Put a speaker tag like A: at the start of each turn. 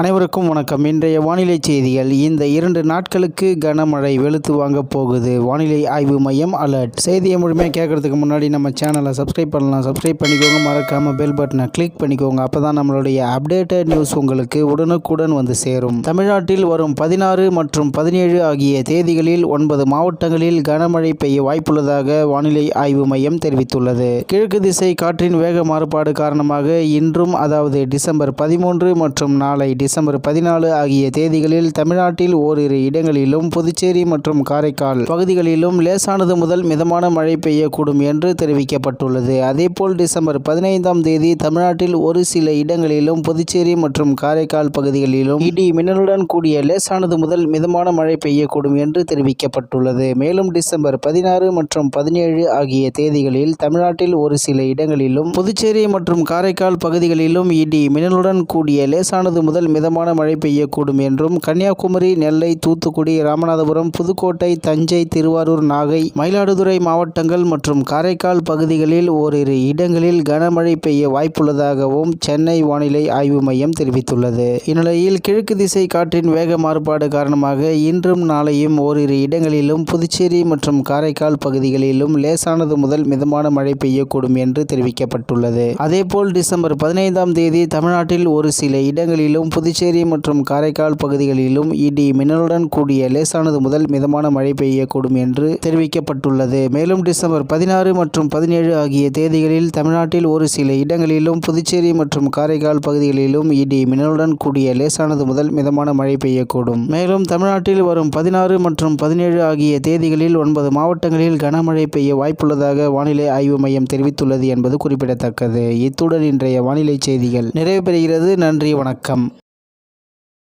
A: அனைவருக்கும் வணக்கம் இன்றைய வானிலை செய்திகள் இந்த இரண்டு நாட்களுக்கு கனமழை வெளுத்து வாங்க போகுது வானிலை ஆய்வு மையம் அலர்ட் செய்தியை முழுமையாக கேட்கறதுக்கு முன்னாடி நம்ம சேனலை சப்ஸ்கிரைப் பண்ணலாம் சப்ஸ்கிரைப் பண்ணிக்கோங்க மறக்காமல் பெல் பட்டனை கிளிக் பண்ணிக்கோங்க அப்போ தான் நம்மளுடைய அப்டேட்டட் நியூஸ் உங்களுக்கு உடனுக்குடன் வந்து சேரும் தமிழ்நாட்டில் வரும் பதினாறு மற்றும் பதினேழு ஆகிய தேதிகளில் ஒன்பது மாவட்டங்களில் கனமழை பெய்ய வாய்ப்புள்ளதாக வானிலை ஆய்வு மையம் தெரிவித்துள்ளது கிழக்கு திசை காற்றின் வேக மாறுபாடு காரணமாக இன்றும் அதாவது டிசம்பர் பதிமூன்று மற்றும் நாளை டிசம்பர் பதினாலு ஆகிய தேதிகளில் தமிழ்நாட்டில் ஓரிரு இடங்களிலும் புதுச்சேரி மற்றும் காரைக்கால் பகுதிகளிலும் லேசானது முதல் மிதமான மழை பெய்யக்கூடும் என்று தெரிவிக்கப்பட்டுள்ளது அதேபோல் டிசம்பர் பதினைந்தாம் தேதி தமிழ்நாட்டில் ஒரு சில இடங்களிலும் புதுச்சேரி மற்றும் காரைக்கால் பகுதிகளிலும் இடி மின்னலுடன் கூடிய லேசானது முதல் மிதமான மழை பெய்யக்கூடும் என்று தெரிவிக்கப்பட்டுள்ளது மேலும் டிசம்பர் பதினாறு மற்றும் பதினேழு ஆகிய தேதிகளில் தமிழ்நாட்டில் ஒரு சில இடங்களிலும் புதுச்சேரி மற்றும் காரைக்கால் பகுதிகளிலும் இடி மின்னலுடன் கூடிய லேசானது முதல் மிதமான மழை பெய்யக்கூடும் என்றும் கன்னியாகுமரி நெல்லை தூத்துக்குடி ராமநாதபுரம் புதுக்கோட்டை தஞ்சை திருவாரூர் நாகை மயிலாடுதுறை மாவட்டங்கள் மற்றும் காரைக்கால் பகுதிகளில் ஓரிரு இடங்களில் கனமழை பெய்ய வாய்ப்புள்ளதாகவும் சென்னை வானிலை ஆய்வு மையம் தெரிவித்துள்ளது இந்நிலையில் கிழக்கு திசை காற்றின் வேக மாறுபாடு காரணமாக இன்றும் நாளையும் ஓரிரு இடங்களிலும் புதுச்சேரி மற்றும் காரைக்கால் பகுதிகளிலும் லேசானது முதல் மிதமான மழை பெய்யக்கூடும் என்று தெரிவிக்கப்பட்டுள்ளது அதேபோல் டிசம்பர் பதினைந்தாம் தேதி தமிழ்நாட்டில் ஒரு சில இடங்களிலும் புதுச்சேரி மற்றும் காரைக்கால் பகுதிகளிலும் இடி மின்னலுடன் கூடிய லேசானது முதல் மிதமான மழை பெய்யக்கூடும் என்று தெரிவிக்கப்பட்டுள்ளது மேலும் டிசம்பர் பதினாறு மற்றும் பதினேழு ஆகிய தேதிகளில் தமிழ்நாட்டில் ஒரு சில இடங்களிலும் புதுச்சேரி மற்றும் காரைக்கால் பகுதிகளிலும் இடி மின்னலுடன் கூடிய லேசானது முதல் மிதமான மழை பெய்யக்கூடும் மேலும் தமிழ்நாட்டில் வரும் பதினாறு மற்றும் பதினேழு ஆகிய தேதிகளில் ஒன்பது மாவட்டங்களில் கனமழை பெய்ய வாய்ப்புள்ளதாக வானிலை ஆய்வு மையம் தெரிவித்துள்ளது என்பது குறிப்பிடத்தக்கது இத்துடன் இன்றைய வானிலை செய்திகள் நிறைவு பெறுகிறது நன்றி வணக்கம்